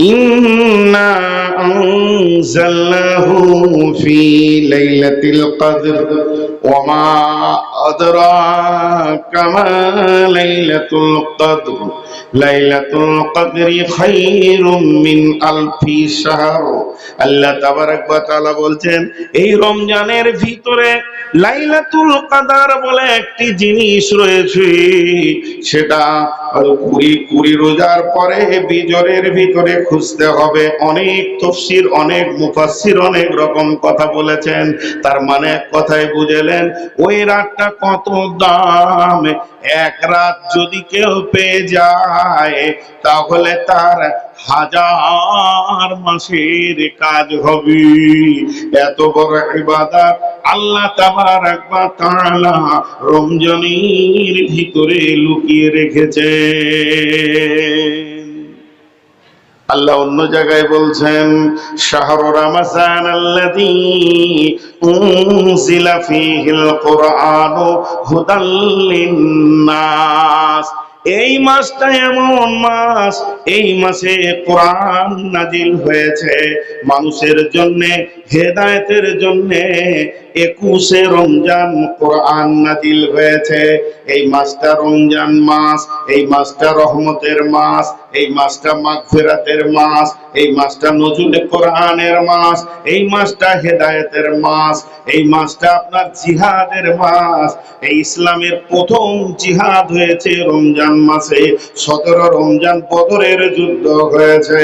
إنا أنزلناه في ليلة القدر وما أدراك ما ليلة القدر ليلة القدر خير من ألف شهر আল্লাহ তাবারাক ওয়া তাআলা বলছেন এই রমজানের ভিতরে লাইলাতুল কাদার বলে একটি জিনিস রয়েছে সেটা কুড়ি কুড়ি রোজার পরে বিজরের ভিতরে খুঁজতে হবে অনেক তফসির অনেক মুফাসসির অনেক রকম কথা বলেছেন তার মানে এক কথায় বুঝেলেন ওই রাতটা কত দাম? এক রাত যদি কেউ পেয়ে যায়, তাহলে তার হাজার মাসের কাজ হবে। এত বড় ইবাদত আল্লাহ তাবারাক ওয়া তাআলা রমজানের ভিতরে লুকিয়ে রেখেছে। আল্লাহ অন্য জায়গায় বলছেন, শাহর রামাজান আল্লাযী উনজিলা ফীহিল এই মাসটা এমন মাস, এই মাসে কোরআন নাজিল হয়েছে। মানুষের জন্য, হেদায়েতের জন্য একুশে রমজান কোরআন নাজিল হয়েছে। এই মাসটা রমজান মাস, এই মাসটা রহমতের মাস, এই মাসটা মাগফিরাতের মাস, এই মাসটা নজরুল কোরআনের মাস, এই মাসটা হেদায়েতের মাস, এই মাসটা আপনার জিহাদের মাস। এই ইসলামের প্রথম জিহাদ হয়েছে রমজান মাসে। সতেরো রমজান বদরের যুদ্ধ হয়েছে।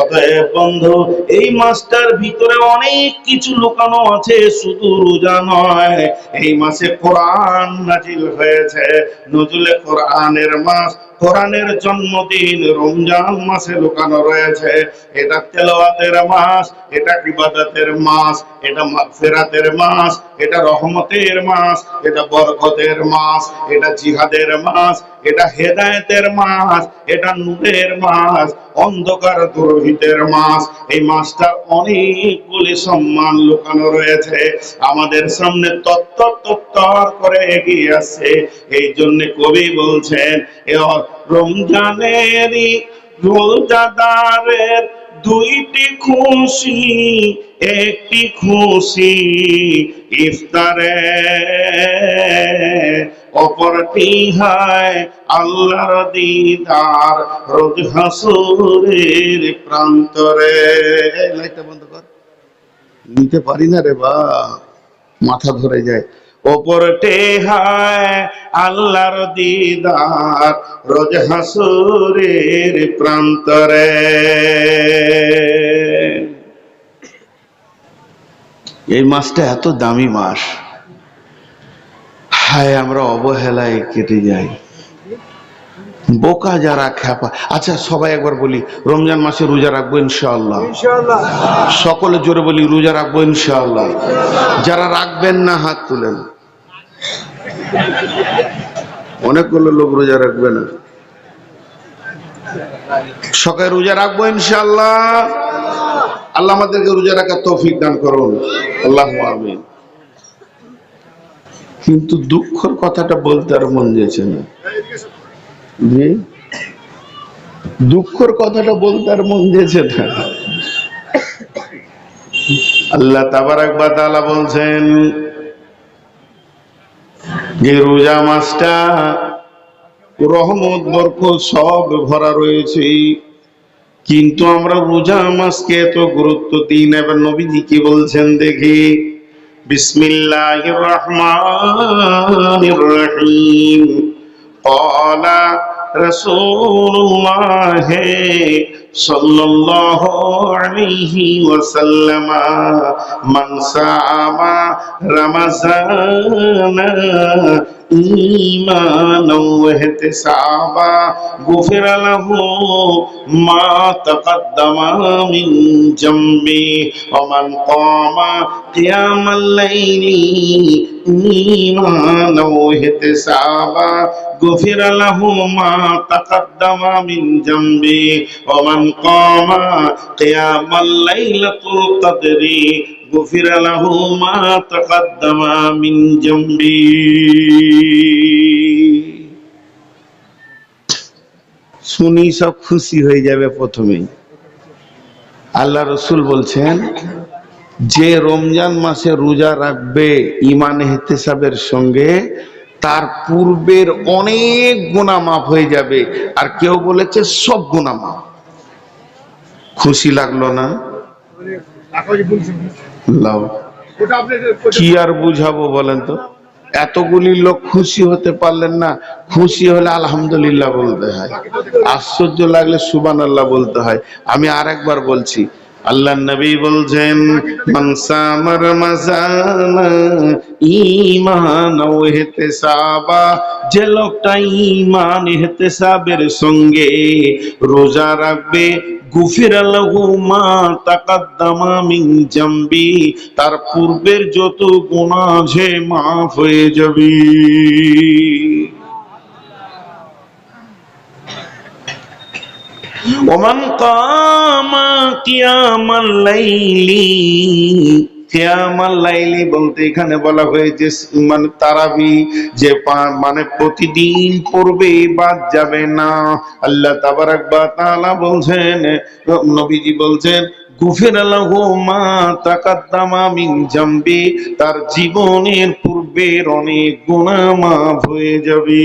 অতএব বন্ধু, এই মাসটার ভিতরে অনেক কিছু লুকানো আছে। শুধু রোজা নয়। এই মাসে কোরআন নাজিল হয়েছে। নজুলে কোরআনের মাস কোরআনের জন্মদিন, রমজান মাসে লুকানো রয়েছে। এটা তেলাওয়াতের মাস, এটা ইবাদতের মাস, এটা মাগফিরাতের মাস, এটা রহমতের মাস, এটা বরকতের মাস, এটা জিহাদের মাস, এটা হেদায়েতের মাস, এটা নূরের মাস, অন্ধকার দুরহিতের মাস। এই মাসটা অনেকগুলি সম্মান লুকানো রয়েছে। আমাদের সামনে তত্ত্ব তত্তর করে এগিয়ে আসছে। এই জন্য কবি বলছেন, এ রমজানেরই রোজাদারের দুইটি খুশি, একটি খুশি ইফতারে। অপরটি হয় আল্লাহর দিদার রোজ হাসুরের প্রান্তরে। লাইটটা বন্ধ কর। নিতে পারি না রে বা মাথা ধরে যায়। ওপরটে হায় আল্লাহর দিদার রোজ হাসুরের প্রান্তরে। এই মাসটা এত দামি মাস হায় আমরা অবহেলায় কেটে যাই। বোকা যারা খ্যাপা। আচ্ছা সবাই একবার বলি রমজান মাসে রোজা রাখব ইনশাআল্লাহ। সকলে জোরে বলি রোজা রাখব ইনশাআল্লাহ। যারা রাখবেন না হাত তুলেন। অনেকগুলো লোক রোজা রাখবে না। সকালে রোজা রাখব ইনশাআল্লাহ। আল্লাহ আমাদেরকে রোজা রাখার তৌফিক দান করুন। আল্লাহ আমিন। কিন্তু দুঃখের কথাটা বলতে আর মন যেছে না। দুঃখের কথাটা বলতে আর মন যেছে না। আল্লাহ তাবারাক বা তালা বলছেন যে রোজা মাসটা রহমত বরকত সব ভরা রয়েছে কিন্তু আমরা রোজা মাসকে এত গুরুত্ব দিই না এবার নবীজি কি বলছেন দেখি বিসমিল্লাহির রহমানির রহিম قال رسول الله صلى الله عليه وسلم من صام رمضان إيمانا واحتسابا غفر له ما تقدم من جنبه ومن قام قيام الليل إيمانا واحتسابا غفر له ما تقدم من جنبه ومن قام قيام الليلة القدر غفر له ما تقدم من جنبه শুনি সব খুশি হয়ে যাবে প্রথমেই আল্লাহ রসুল বলছেন যে রমজান মাসে রোজা রাখবে ইমান হেতেসাবের সঙ্গে তার পূর্বের অনেক গুণা মাফ হয়ে যাবে আর কেউ বলেছে সব গুণা মাফ খুশি লাগলো না লাও। কি আর বুঝাবো বলেন তো? এতগুলি লোক খুশি হতে পারলেন না। খুশি হলে আলহামদুলিল্লাহ বলতে হয়। আশ্চর্য লাগলে সুবান আল্লাহ বলতে হয়। আমি আর একবার বলছি আল্লাহ নবী বলছেন মনসামর মজানা ইমান ও ইহতিসাবা, যে লোকটা ইমান ইহতিসাবের সঙ্গে রোজা রাখবে তার পূর্বের যত গুনাহ আছে মাফ হয়ে যাবে। ওমান কামা কিয়ামাল লাইলি। কিয়ামাল লাইলি বলতে এখানে বলা হয়েছে মানে তারাবি, যে মানে প্রতিদিন পড়বে, বাদ যাবে না। আল্লাহ তাবারাক বা তাআলা বলছেন, নবীজি বলছেন, গুফির লাহু মা তাকাদ্দামা জামবি তার জীবনের পূর্বের অনেক গুনাহ মাফ হয়ে যাবে।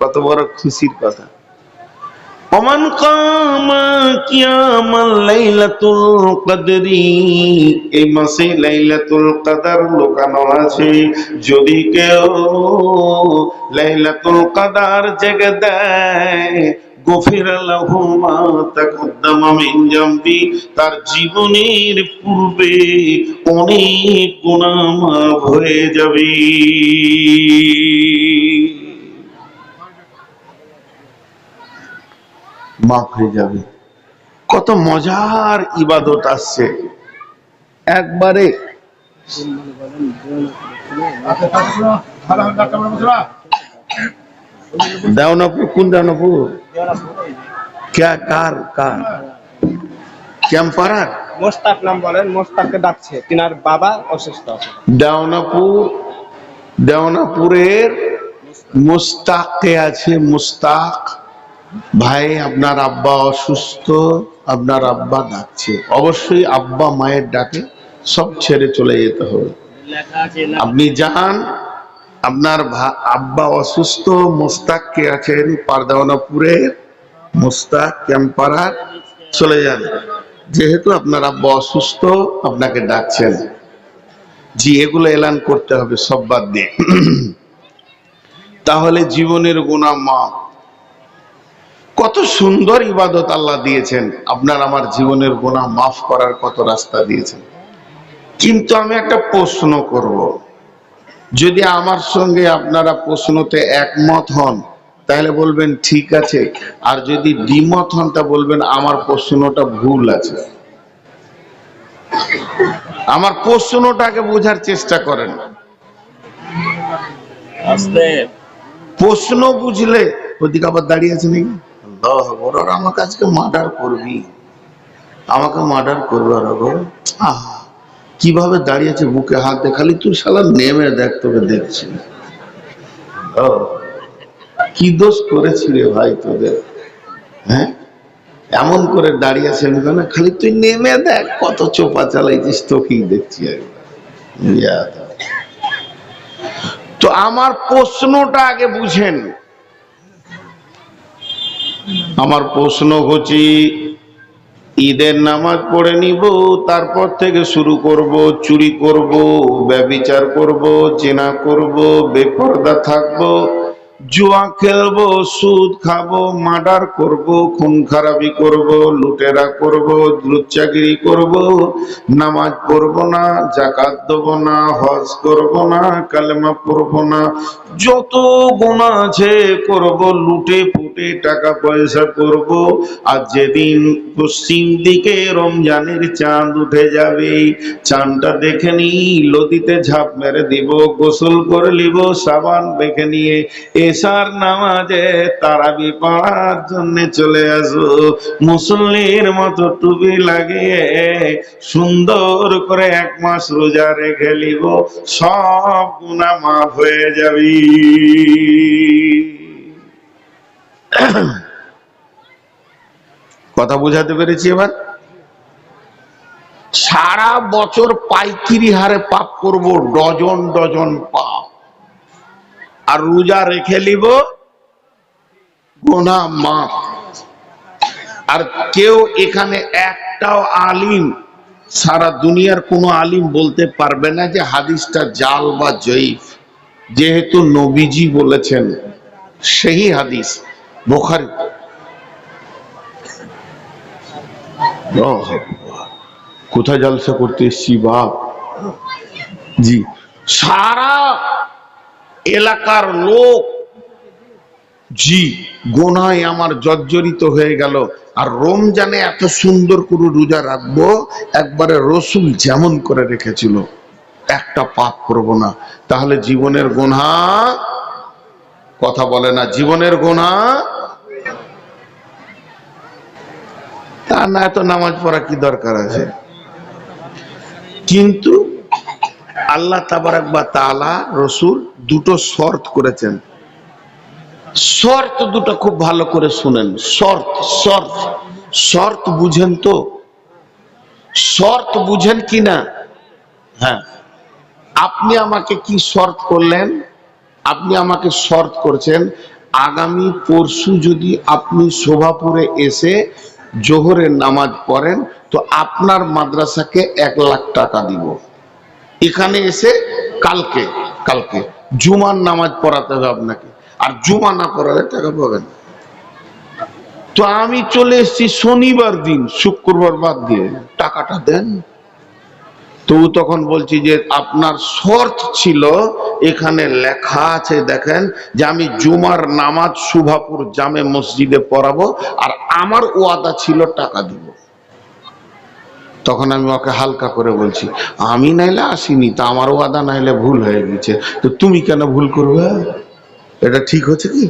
কত বড় খুশির কথা। ওমান কামা কিয়ামাল লাইলাতুল কদরি, এই মাসে লাইলাতুল কদর লুকানো আছে। যদি কেউ লাইলাতুল কদর জেগে দেয়, গফির লাহু মা তাকদ্দামা মিন জামবি, তার জীবনের পূর্বে অনেক গুনাহ মাফ হয়ে যাবে। মাফ হয়ে যাবে। কত মজার ইবাদত আসছে। একবারে দেওনাপুর কোন দেওনাপুর ক্যা কার কার? ক্যাম্পারার? মোস্তাক নাম বলেন মোস্তাককে ডাকছে। তিনার বাবা অসুস্থ। দেওনাপুর দেওনাপুরের মুস্তাকে আছে মুস্তাক। ভাই, আপনার আব্বা অসুস্থ, আপনার আব্বা ডাকছে। অবশ্যই আব্বা মায়ের ডাকে সব ছেড়ে চলে যেতে হবে। আপনি যান, আপনার আব্বা অসুস্থ, মোস্তাক কে আছেন? পারদাওয়ানাপুরের মোস্তাক ক্যাম্পারার, চলে যান। যেহেতু আপনার আব্বা অসুস্থ, আপনাকে ডাকছেন। জি, এগুলো এলান করতে হবে সব বাদ দিয়ে। তাহলে জীবনের গুণা মাপ কত সুন্দর ইবাদত আল্লাহ দিয়েছেন। আপনার আমার জীবনের গোনা মাফ করার কত রাস্তা দিয়েছেন। কিন্তু আমি একটা প্রশ্ন করব। যদি আমার সঙ্গে আপনারা প্রশ্নতে একমত হন তাহলে বলবেন ঠিক আছে। আর যদি দ্বিমত হন তা বলবেন আমার প্রশ্নটা ভুল আছে। আমার প্রশ্নটাকে বোঝার চেষ্টা করেন। প্রশ্ন বুঝলে ওদিকে আবার দাঁড়িয়ে আছে নাকি? ওরা আমাকে আজকে মার্ডার করবি? আমাকে মার্ডার করবে কীভাবে দাঁড়িয়েছে বুকে হাত দিয়ে? খালি তুই শালা নেমে দেখ, তোকে দেখছি। কি দোষ করেছি রে ভাই তোদের? হ্যাঁ? এমন করে দাঁড়িয়ে আছে না খালি তুই নেমে দেখ, কত চোপা চালাইছিস, তোকেই দেখছি তো আমার প্রশ্নটা আগে বুঝেন আমার প্রশ্ন হচ্ছে, ঈদের নামাজ পড়ে নিব, তারপর থেকে শুরু করব, চুরি করব, ব্যবিচার করব, জেনা করব, বেপর্দা থাকব, জুয়া খেলব, সুদ খাব, মার্ডার করব, খুন খারাপি করব, লুটেরা করব, লুচ্চাগিরি করব, নামাজ পড়ব না, জাকাত দেব না, হজ করব না, কালেমা পড়ব না, যত গুণা আছে করব, লুটে ফুটে টাকা পয়সা করব, আর যেদিন পশ্চিম দিকে রমজানের চাঁদ উঠে যাবে, চাঁদটা দেখে নি নদীতে ঝাঁপ মেরে দিব, গোসল করে নিব, সাবান দেখে নিয়ে, এসার নামাজে তারাবি পড়ার জন্য চলে আসব। মুসল্লির মতো টুপি লাগিয়ে সুন্দর করে এক মাস রোজা রেখে নিব, সব গুণা মাফ হয়ে যাবি। কথা বোঝাতে পেরেছি এবার? সারা বছর পাইকিরি হারে পাপ করব, ডজন ডজন পাপ। আর রোজা রেখে নিব, গোনা মাপ আর কেউ এখানে একটাও আলিম, সারা দুনিয়ার কোনো আলিম বলতে পারবে না যে হাদিসটা জাল বা জয়ীফ। যেহেতু নবীজি বলেছেন, সেই হাদিস। বোখারি কোথায় জলসা করতে এসছি, বাপ? জি। সারা এলাকার লোক, জি, গোনায় আমার জর্জরিত হয়ে গেল। আর রমজানে এত সুন্দর করে রোজা রাখব, একবারে রসুল যেমন করে রেখেছিল, একটা পাপ করব না। তাহলে জীবনের গোনা কথা বলে না, জীবনের গোনা। তা না, এত নামাজ পড়া কি দরকার আছে? কিন্তু আল্লাহ তাবারাক বা তাআলা, রসুল দুটো শর্ত করেছেন। শর্ত দুটো খুব ভালো করে শুনেন। শর্ত শর্ত। শর্ত বুঝেন তো? শর্ত বুঝেন কি না? হ্যাঁ। আপনি আমাকে কি শর্ত করলেন? আপনি আমাকে শর্ত করছেন, আগামী পরশু যদি আপনি শোভাপুরে এসে জোহরের নামাজ পড়েন, তো আপনার মাদ্রাসাকে এক লাখ টাকা দিব। এখানে এসে কালকে কালকে জুমার নামাজ পড়াতে হবে আপনাকে। আর জুমা না পড়ালে টাকা পাবেন তো আমি চলে এসেছি শনিবার দিন, শুক্রবার বাদ দিয়ে। টাকাটা দেন। তো ও তখন বলছি যে আপনার শর্ত ছিল, এখানে লেখা আছে দেখেন যে আমি জুমার নামাজ শুভাপুর জামে মসজিদে পড়াবো আর আমার ওয়াদা ছিল টাকা দিব। তখন আমি ওকে হালকা করে বলছি, আমি নাইলে আসিনি, তা আমার ওয়াদা নাইলে ভুল হয়ে গেছে, তো তুমি কেন ভুল করবে? এটা ঠিক হচ্ছে কি?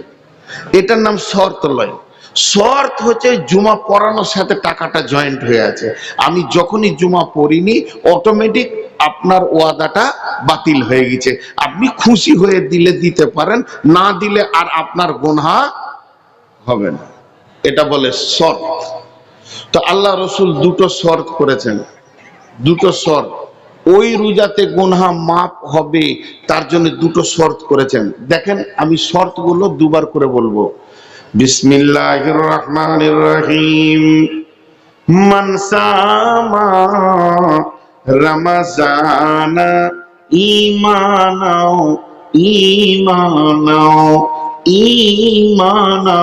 এটার নাম শর্ত লয়। শর্ত হচ্ছে জুমা পড়ানোর সাথে টাকাটা জয়েন্ট হয়ে আছে। আমি যখনই জুমা পড়িনি অটোমেটিক আপনার ওয়াদাটা বাতিল হয়ে গেছে। আপনি খুশি হয়ে দিলে দিতে পারেন, না দিলে আর আপনার গোনা হবে না। এটা বলে শর্ত। তো আল্লাহ রসুল দুটো শর্ত করেছেন। দুটো শর্ত। ওই রোজাতে গুনহা মাপ হবে, তার জন্য দুটো শর্ত করেছেন। দেখেন, আমি শর্তগুলো দুবার করে বলব। بسم الله الرحمن الرحيم من سام رمضان إيمانا إيمانا إيمانا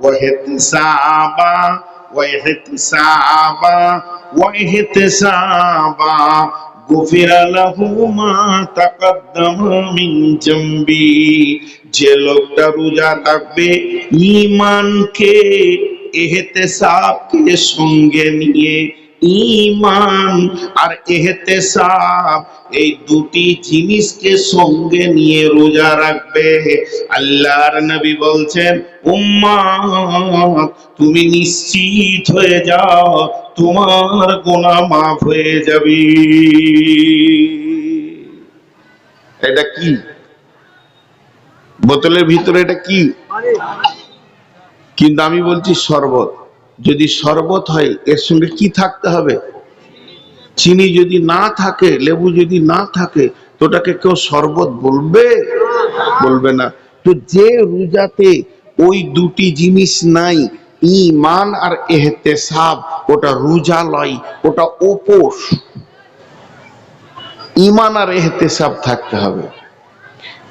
واحتسابا واحتسابا واحتسابا غفر له ما تقدم من جنبي যে লোকটা রোজা রাখবে ইমানকে এহতেসাবকে সঙ্গে নিয়ে। ইমান আর এহতেসাব, এই দুটি জিনিসকে সঙ্গে নিয়ে রোজা রাখবে। আল্লাহর নবী বলছেন, উম্মাত, তুমি নিশ্চিত হয়ে যাও, তোমার গোনা মাফ হয়ে যাবে। এটা কি? বোতলের ভিতরে এটা কি? কিন্তু আমি বলছি শরবত। যদি শরবত হয় এর সঙ্গে কি থাকতে হবে? চিনি যদি না থাকে লেবু যদি না থাকে তো ওটাকে কেউ শরবত বলবে? বলবে না। তো যে রোজাতে ওই দুটি জিনিস নাই ইমান আর এহতেসাব ওটা রোজা লয় ওটা উপোস ইমান আর এহতেসাব থাকতে হবে।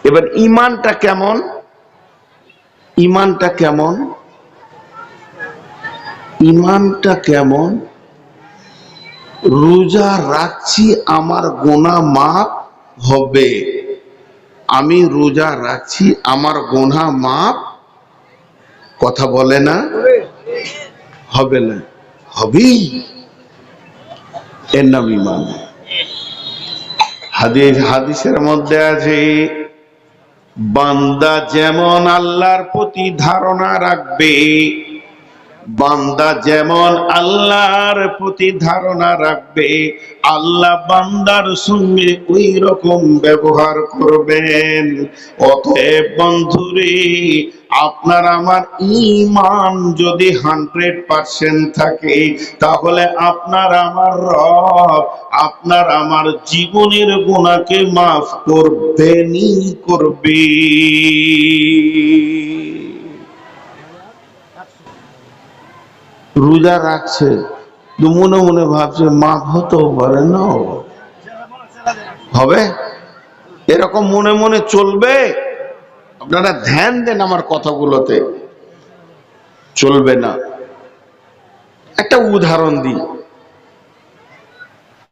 এবার ইমানটা কেমন? ইমানটা কেমন? ইমানটা কেমন? রোজা রাখছি, আমার গোনা মাপ হবে। আমি রোজা রাখছি, আমার গোনা মাপ কথা বলে না? হবে না। হবেই। এর নাম ইমান। হাদিস, হাদিসের মধ্যে আছে বান্দা যেমন আল্লাহর প্রতি ধারণা রাখবে বান্দা যেমন আল্লাহর প্রতি ধারণা রাখবে, আল্লাহ বান্দার সঙ্গে ওই রকম ব্যবহার করবেন। অতএব বন্ধুরে, আপনার আমার ইমান যদি হান্ড্রেড পার্সেন্ট থাকে, তাহলে আপনার আমার রব, আপনার আমার জীবনের গুণাকে মাফ করবেনই করবে। রোজা রাখছে, তো মনে মনে ভাবছে, মা হতেও পারে না হবে? এরকম মনে মনে চলবে? আপনারা ধ্যান দেন আমার কথাগুলোতে। চলবে না। একটা উদাহরণ দিই।